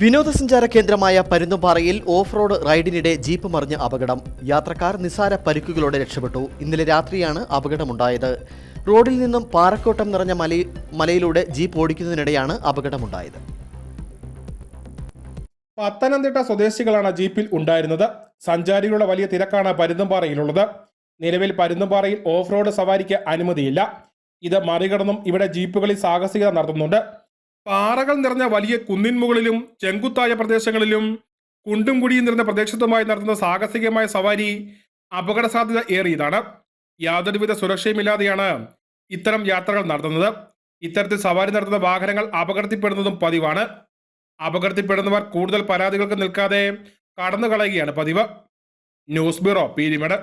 വിനോദസഞ്ചാര കേന്ദ്രമായ പരുന്തുംപാറയിൽ ഓഫ് റോഡ് റൈഡിനിടെ ജീപ്പ് മറിഞ്ഞ് അപകടം. യാത്രക്കാർ നിസാര പരിക്കുകളോടെ രക്ഷപ്പെട്ടു. ഇന്നലെ രാത്രിയാണ് അപകടമുണ്ടായത്. റോഡിൽ നിന്നും പാറക്കോട്ടം നിറഞ്ഞ മല മലയിലൂടെ ജീപ്പ് ഓടിക്കുന്നതിനിടെയാണ് അപകടമുണ്ടായത്. പത്തനംതിട്ട സ്വദേശികളാണ് ജീപ്പിൽ ഉണ്ടായിരുന്നത്. സഞ്ചാരികളുടെ വലിയ തിരക്കാണ് പരുന്തുംപാറയിലുള്ളത്. നിലവിൽ പരുന്തുംപാറയിൽ ഓഫ് റോഡ് സവാരിക്ക് അനുമതിയില്ല. ഇത് മറികടന്നും ഇവിടെ ജീപ്പുകളിൽ സാഹസികത നടത്തുന്നുണ്ട്. പാറകൾ നിറഞ്ഞ വലിയ കുന്നിൻമുകളിലും ചെങ്കുത്തായ പ്രദേശങ്ങളിലും കുണ്ടും കുടിയും നിറഞ്ഞ പ്രദേശത്തുമായി നടത്തുന്ന സാഹസികമായ സവാരി അപകട സാധ്യത ഏറിയതാണ്. യാതൊരുവിധ സുരക്ഷയുമില്ലാതെയാണ് ഇത്തരം യാത്രകൾ നടത്തുന്നത്. ഇത്തരത്തിൽ സവാരി നടത്തുന്ന വാഹനങ്ങൾ അപകടത്തിൽപ്പെടുന്നതും പതിവാണ്. അപകടത്തിൽപ്പെടുന്നവർ കൂടുതൽ പരാതികൾക്ക് നിൽക്കാതെ കടന്നു കളയുകയാണ് പതിവ്. News bureau Peermade.